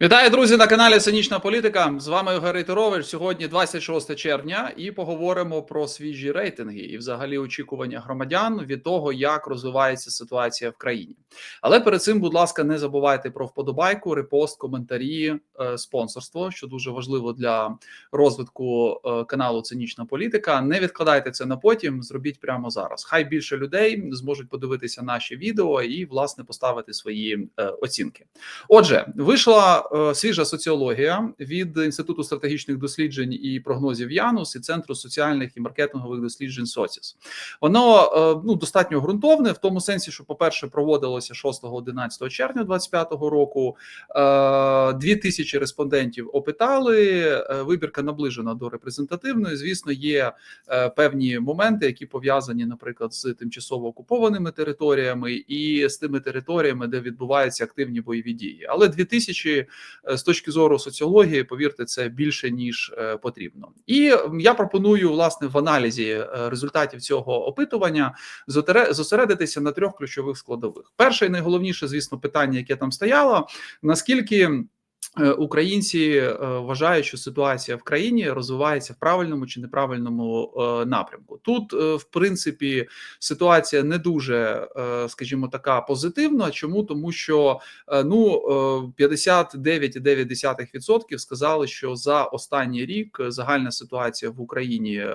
Вітаю, друзі, на каналі Цинічна Політика. З вами Ігор Рейтерович. Сьогодні 26 червня, і поговоримо про свіжі рейтинги і, взагалі, очікування громадян від того, як розвивається ситуація в країні. Але перед цим, будь ласка, не забувайте про вподобайку, репост, коментарі, е, спонсорство, що дуже важливо для розвитку е, каналу Цинічна Політика. Не відкладайте це на потім. Зробіть прямо зараз. Хай більше людей зможуть подивитися наші відео і власне поставити свої е, оцінки. Отже, вийшла свіжа соціологія від інституту стратегічних досліджень і прогнозів Янус і центру соціальних і маркетингових досліджень Соціс. Воно е, ну достатньо ґрунтовне в тому сенсі, що, по-перше, проводилося 6-11 червня 2025 року. Е, Дві тисячі респондентів опитали. Е, Вибірка наближена до репрезентативної. Звісно, є е, певні моменти, які пов'язані, наприклад, з тимчасово окупованими територіями і з тими територіями, де відбуваються активні бойові дії. Але 2000 е, з точки зору соціології, повірте, це більше ніж е, потрібно. І я пропоную власне в аналізі е, результатів цього опитування зосередитися на трьох ключових складових. Перше і найголовніше, звісно, питання, яке там стояло: наскільки е, Е, українці е, вважають, що ситуація в країні розвивається в правильному чи неправильному е, напрямку. Тут, в принципі, ситуація не дуже, скажімо, така позитивна. Чому тому, що ну 59,9% сказали, що за останній рік загальна ситуація в Україні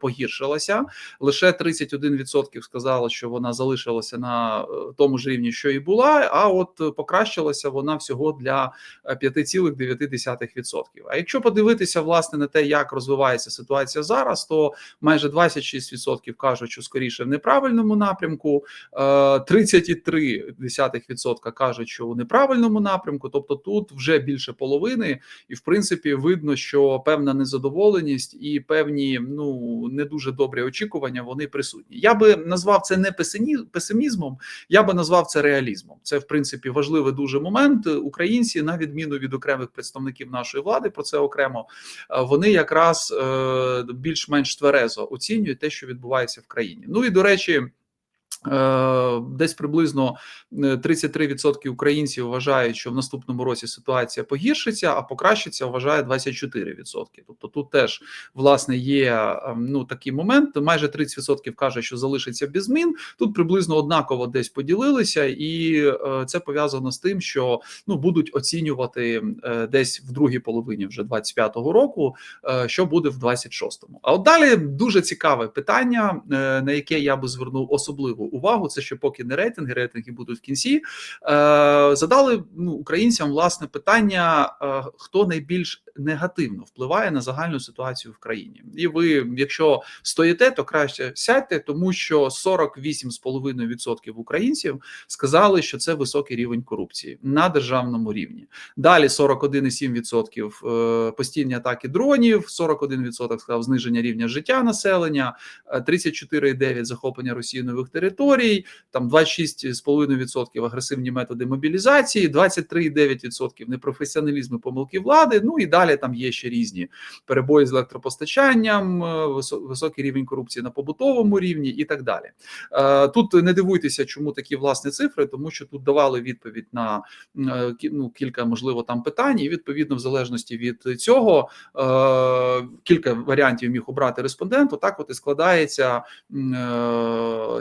погіршилася. Лише 31% сказали, що вона залишилася на тому ж рівні, що і була. А от покращилася вона всього для 5,7%. 3,9%. А якщо подивитися власне на те, як розвивається ситуація зараз, то майже 26% кажуть, що скоріше в неправильному напрямку, е, 33% кажуть, що у неправильному напрямку. Тобто тут вже більше половини, і в принципі видно, що певна незадоволеність і певні ну не дуже добрі очікування вони присутні. Я би назвав це не песимізмом, я би назвав це реалізмом. Це в принципі важливий дуже момент. Українці на відміну від окремих представників нашої влади, про це окремо е, вони якраз е, більш-менш тверезо оцінюють те, що відбувається в країні. Ну і до речі. Е, Десь приблизно е, 33% українців вважають, що в наступному році ситуація погіршиться, а покращиться вважає 24%. Тобто тут теж власне є е, ну такий момент. Майже 30% каже, що залишиться без змін. Тут приблизно однаково десь поділилися, і е, це пов'язано з тим, що ну будуть оцінювати е, десь в другій половині вже 25-го року, е, що буде в 26-му. А от далі дуже цікаве питання, е, на яке я би звернув особливу увагу. Це ще поки не рейтинги, рейтинги будуть в кінці. Е, Задали ну, українцям власне питання: е, хто найбільш негативно впливає на загальну ситуацію в країні. І ви, якщо стоїте, то краще сядьте, тому що 48,5% українців сказали, що це високий рівень корупції на державному рівні. Далі 41,7% е, постійні атаки дронів, 41% сказав зниження рівня життя населення, е, 34,9% захоплення Росії нових територій, там 26,5% агресивні методи мобілізації, 23,9% непрофесіоналізм і помилки влади. Ну і далі там є ще різні перебої з електропостачанням, е, високий рівень корупції на побутовому рівні і так далі. Е, Тут не дивуйтеся, чому такі власні цифри, тому що тут давали відповідь на е, ну, кілька можливо там питань, і відповідно, в залежності від цього кілька варіантів міг обрати респондент. Отак, от і складається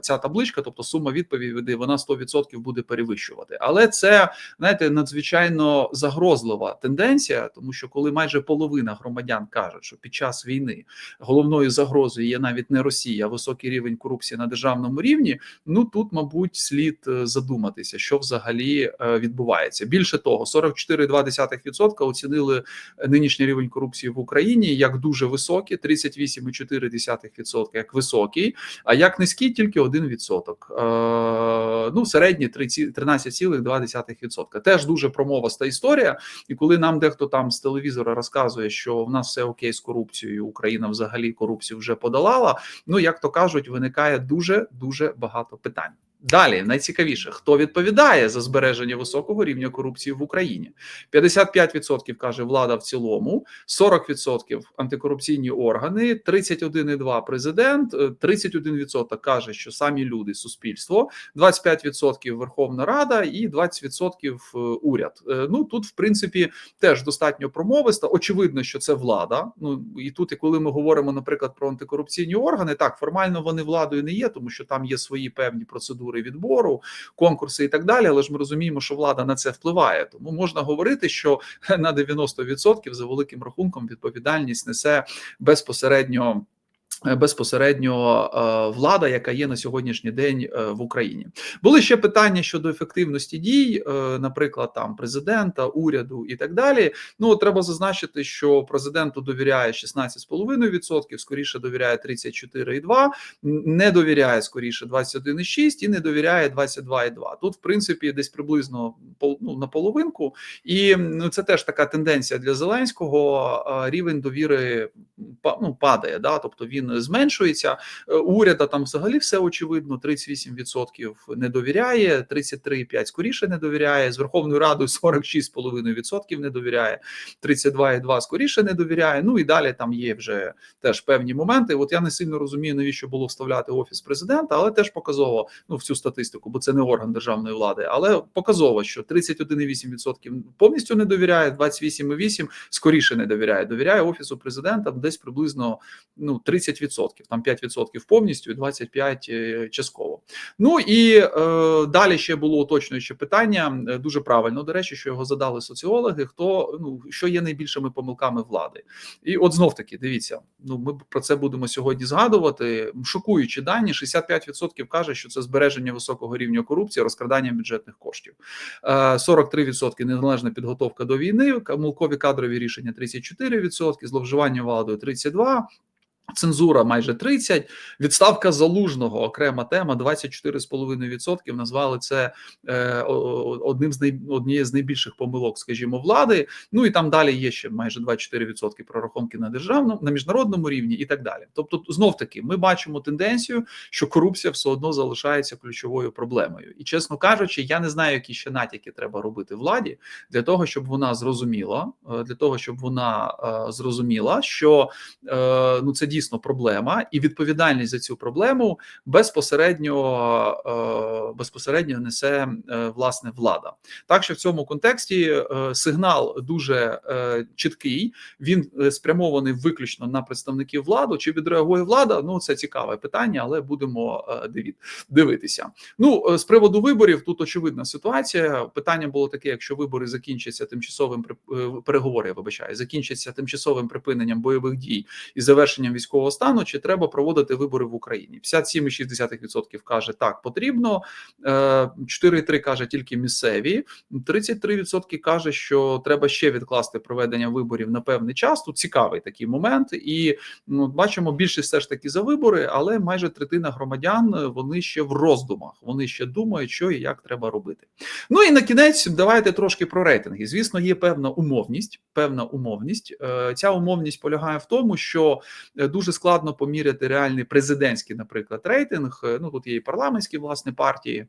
ця табличка, тобто сума відповідей, вона 100% буде перевищувати. Але це знаєте надзвичайно загрозлива тенденція, тому що коли майже половина громадян кажуть, що під час війни головною загрозою є навіть не Росія, а високий рівень корупції на державному рівні. Ну тут, мабуть, слід е, задуматися, що взагалі е, відбувається. Більше того, 44,2% оцінили нинішній рівень корупції в Україні як дуже високий, 38,4% як високий, а як низький тільки 1%. Е, ну, середній 30 13,2%. Теж дуже промовиста історія. І коли нам дехто там з телевізора розказує, що в нас все окей з корупцією, Україна взагалі корупцію вже подолала. Ну як то кажуть, виникає дуже дуже багато питань. Далі найцікавіше, хто відповідає за збереження високого рівня корупції в Україні? 55% каже влада в цілому, 40% антикорупційні органи, 31,2% президент, е, 31% каже, що самі люди, суспільство, 25% Верховна Рада і 20% уряд. Е, Ну тут, в принципі, теж достатньо промовисто. Очевидно, що це влада. Ну і тут, і коли ми говоримо, наприклад, про антикорупційні органи, так формально вони владою не є, тому що там є свої певні процедури відбору, конкурси і так далі. Але ж ми розуміємо, що влада на це впливає. Тому можна говорити, що на 90% за великим рахунком відповідальність несе безпосередньо. Безпосередньо е, влада, яка є на сьогоднішній день е, в Україні, були ще питання щодо ефективності дій, е, наприклад, там президента, уряду і так далі. Ну треба зазначити, що президенту довіряє 16,5%, скоріше довіряє 34,2%, не довіряє скоріше 21,6% і не довіряє 22,2%. Тут, в принципі, десь приблизно ну, на половинку, і ну це теж така тенденція для Зеленського. Рівень довіри ну, падає, да, тобто він зменшується. Уряда там взагалі все очевидно: 38% не довіряє, 33,5% скоріше не довіряє. З Верховною Радою 46,5% не довіряє, 32,2% скоріше не довіряє. Ну і далі там є вже теж певні моменти. От я не сильно розумію, навіщо було вставляти офіс президента, але теж показово ну в цю статистику, бо це не орган державної влади, але показово, що 31,8% повністю не довіряє, 28,8% скоріше не довіряє. Довіряє офісу президента десь приблизно ну 30%. Там 5% повністю і 25% частково. Ну і е, далі ще було уточнююче питання. Дуже правильно до речі, що його задали соціологи. Хто ну що є найбільшими помилками влади? І от знов таки дивіться. Ну ми про це будемо сьогодні згадувати. Шокуючі дані: 65% каже, що це збереження високого рівня корупції, розкрадання бюджетних коштів. 43% неналежна підготовка до війни, помилкові кадрові рішення 34%, зловживання владою 32%, Цензура майже 30%, відставка залужного окрема тема 24,5%. Назвали це е, одним з най, однією з найбільших помилок, скажімо, влади. Ну і там далі є ще майже 24% прорахунки на державному на міжнародному рівні і так далі. Тобто, знов таки, ми бачимо тенденцію, що корупція все одно залишається ключовою проблемою. І чесно кажучи, я не знаю, які ще натяки треба робити владі для того, щоб вона зрозуміла, е, для того, щоб вона е, зрозуміла, що е, ну це дійсно дійсно проблема, і відповідальність за цю проблему безпосередньо е, безпосередньо несе е, власне влада. Так що в цьому контексті е, сигнал дуже чіткий. Він спрямований виключно на представників влади. Чи відреагує влада? Ну це цікаве питання, але будемо дивитися. Ну з приводу виборів тут очевидна ситуація. Питання було таке: якщо вибори закінчаться тимчасовим переговори, вибачаю, закінчаться тимчасовим припиненням бойових дій і завершенням військового військового стану, чи треба проводити вибори в Україні? 57,6% каже так, потрібно. 4,3% каже тільки місцеві, 33% каже, що треба ще відкласти проведення виборів на певний час. Тут цікавий такий момент, і ну бачимо більшість все ж таки за вибори, але майже третина громадян вони ще в роздумах. Вони ще думають, що і як треба робити. Ну і на кінець давайте трошки про рейтинги. Звісно, є певна умовність. Певна умовність. Е, ця умовність полягає в тому, що е, дуже складно поміряти реальний президентський, наприклад, рейтинг. Е, ну тут є і парламентські власне партії.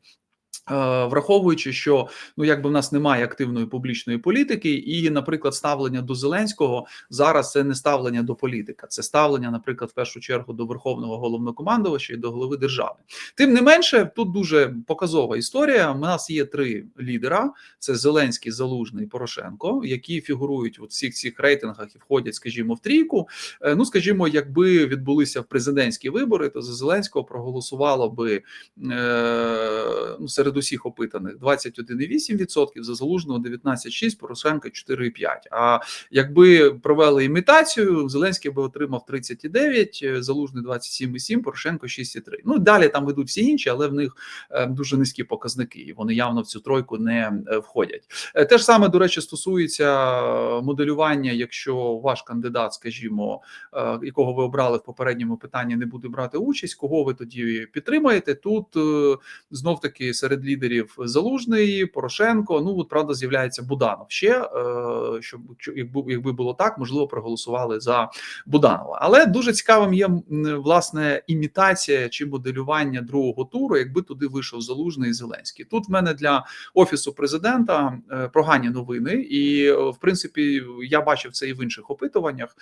Е, враховуючи, що ну якби в нас немає активної публічної політики, і, наприклад, ставлення до Зеленського зараз це не ставлення до політика, це ставлення, наприклад, в першу чергу до верховного головнокомандувача і до голови держави. Тим не менше, тут дуже показова історія. У нас є три лідера: це Зеленський, Залужний Порошенко, які фігурують у всіх цих рейтингах і входять, скажімо, в трійку. Е, ну, скажімо, якби відбулися президентські вибори, то за Зеленського проголосувало би е, ну, серед усіх опитаних 21,8%, за залужного 19,6%, Порошенка 4,5%. А якби провели імітацію, Зеленський би отримав 30,9%, залужний 27,7%, Порошенко 6,3%. Ну далі там ведуть всі інші, але в них е, дуже низькі показники, і вони явно в цю тройку не е, входять. Е, те ж саме до речі, стосується моделювання, якщо ваш кандидат, скажімо, якого ви обрали в попередньому питанні, не буде брати участь, кого ви тоді підтримаєте? Тут знов таки серед серед лідерів Залужний, Порошенко. Ну от правда, з'являється Буданов ще е, щоб якби було так, можливо, проголосували за Буданова. Але дуже цікавим є власне імітація чи моделювання другого туру, якби туди вийшов Залужний і Зеленський. Тут в мене для офісу президента е, погані новини, і е, в принципі я бачив це і в інших опитуваннях.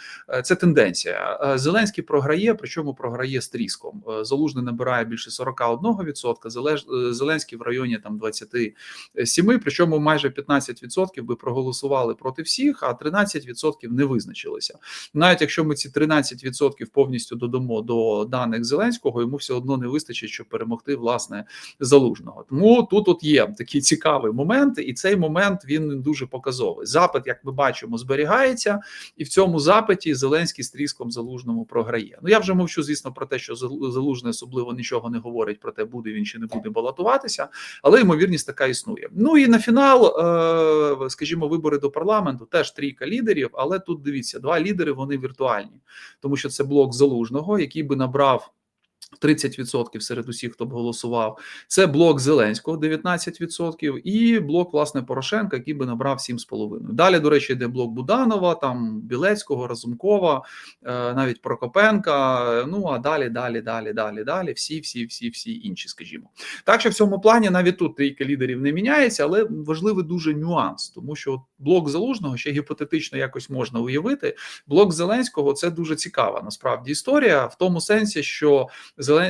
Це тенденція. Зеленський програє, причому програє з тріском. Е, Залужний набирає більше 41%, Зелеш- е, Зеленський в районі там 27%, причому майже 15% би проголосували проти всіх, а 13% не визначилися. Навіть якщо ми ці 13% повністю додамо до даних Зеленського, йому все одно не вистачить, щоб перемогти власне залужного. Тому тут от є такий цікавий момент, і цей момент він дуже показовий. Запит, як ми бачимо, зберігається, і в цьому запиті Зеленський з тріском залужному програє. Ну я вже мовчу, звісно, про те, що Зал- залужний особливо нічого не говорить про те, буде він чи не буде балотуватися, але ймовірність така існує. Ну і на фінал, е, скажімо, вибори до парламенту теж трійка лідерів, але тут дивіться, два лідери вони віртуальні, тому що це блок залужного, який би набрав. 30% серед усіх, хто б голосував, це блок Зеленського 19%, і блок власне Порошенка, який би набрав 7,5%. Далі, до речі, йде блок Буданова, там Білецького, Разумкова, е, навіть Прокопенка. Ну а далі, далі, далі, далі, далі. Всі, всі, всі, всі інші, скажімо. Так що в цьому плані навіть тут трійка лідерів не міняється, але важливий дуже нюанс, тому що от блок залужного ще гіпотетично якось можна уявити. Блок Зеленського це дуже цікава насправді історія, в тому сенсі, що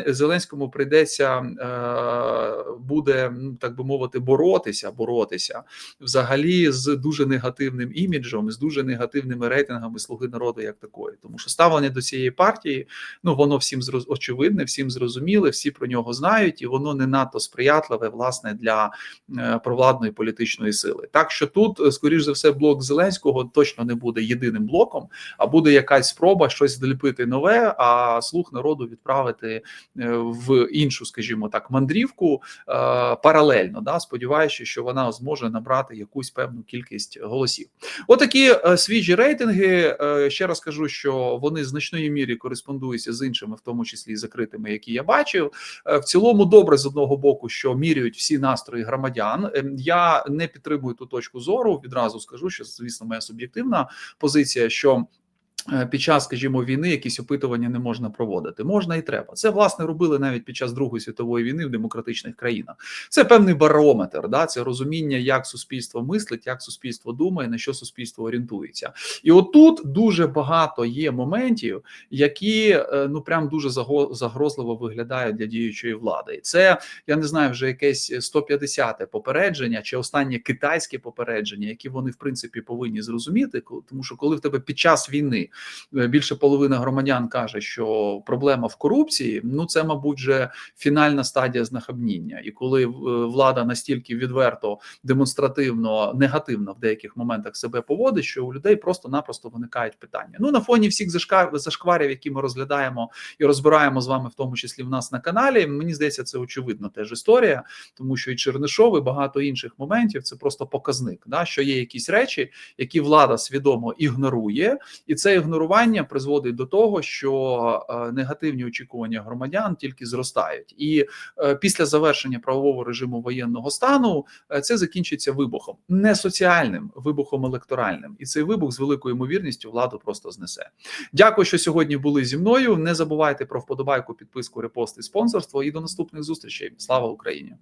Зеленському прийдеться е, буде ну так би мовити боротися, боротися взагалі з дуже негативним іміджем, з дуже негативними рейтингами слуги народу як такої, тому що ставлення до цієї партії ну воно всім очевидне, всім зрозуміле, всі про нього знають, і воно не надто сприятливе власне для е, провладної політичної сили. Так що тут, е, скоріш за все, блок Зеленського точно не буде єдиним блоком, а буде якась спроба щось зліпити нове, а слуг народу відправити е, в іншу, скажімо так, мандрівку е, паралельно. Да, сподіваючись, що вона зможе набрати якусь певну кількість голосів. Отакі е, свіжі рейтинги. Ще раз кажу, що вони значної мірі кореспондуються з іншими, в тому числі закритими, які я бачив. В цілому добре з одного боку, що міряють всі настрої громадян. Ем, Я не підтримую ту точку зору. Відразу скажу, що звісно, моя суб'єктивна позиція, що. Е, Під час, скажімо, війни якісь опитування не можна проводити. Можна і треба. Це власне робили навіть під час Другої світової війни в демократичних країнах. Це певний барометр, да це розуміння, як суспільство мислить, як суспільство думає, на що суспільство орієнтується. І отут дуже багато є моментів, які е, ну прям дуже загрозливо виглядають для діючої влади. І це я не знаю, вже якесь 150-те попередження чи останнє китайське попередження, які вони в принципі повинні зрозуміти, тому що коли в тебе під час війни е, більше половина громадян каже, що проблема в корупції, ну це мабуть вже фінальна стадія знахабніння. І коли е, влада настільки відверто демонстративно негативно в деяких моментах себе поводить, що у людей просто-напросто виникають питання. Ну на фоні всіх зашкварів, які ми розглядаємо і розбираємо з вами, в тому числі в нас на каналі. Мені здається, це очевидно теж історія, тому що і Чернишов, і багато інших моментів це просто показник, да, що є якісь речі, які влада свідомо ігнорує, і це ігнорування призводить до того, що е, негативні очікування громадян тільки зростають, і е, після завершення правового режиму воєнного стану е, це закінчиться вибухом, не соціальним вибухом електоральним, і цей вибух з великою ймовірністю владу просто знесе. Дякую, що сьогодні були зі мною. Не забувайте про вподобайку, підписку, репост і спонсорство. І до наступних зустрічей. Слава Україні!